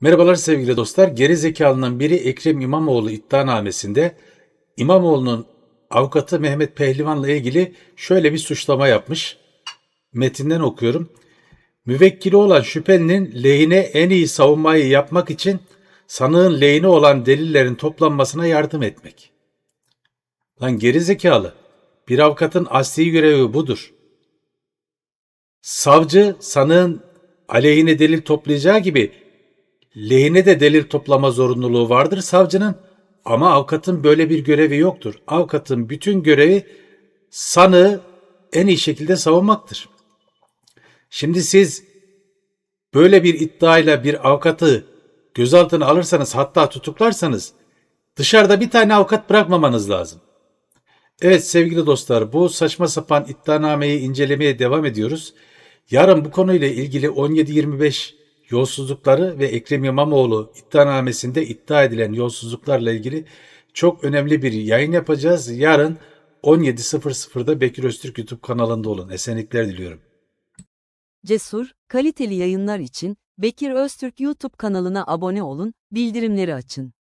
Merhabalar sevgili dostlar. Geri zekalının biri Ekrem İmamoğlu iddianamesinde İmamoğlu'nun avukatı Mehmet Pehlivan'la ilgili şöyle bir suçlama yapmış. Metinden okuyorum. Müvekkili olan şüphelinin lehine en iyi savunmayı yapmak için sanığın lehine olan delillerin toplanmasına yardım etmek. Lan geri zekalı. Bir avukatın asli görevi budur. Savcı sanığın aleyhine delil toplayacağı gibi lehine de delil toplama zorunluluğu vardır savcının ama avukatın böyle bir görevi yoktur. Avukatın bütün görevi sanığı en iyi şekilde savunmaktır. Şimdi siz böyle bir iddiayla bir avukatı gözaltına alırsanız hatta tutuklarsanız dışarıda bir tane avukat bırakmamanız lazım. Evet sevgili dostlar bu saçma sapan iddianameyi incelemeye devam ediyoruz. Yarın bu konuyla ilgili 17-25 yolsuzlukları ve Ekrem İmamoğlu iddianamesinde iddia edilen yolsuzluklarla ilgili çok önemli bir yayın yapacağız. Yarın 17.00'da Bekir Öztürk YouTube kanalında olun. Esenlikler diliyorum. Cesur, kaliteli yayınlar için Bekir Öztürk YouTube kanalına abone olun, bildirimleri açın.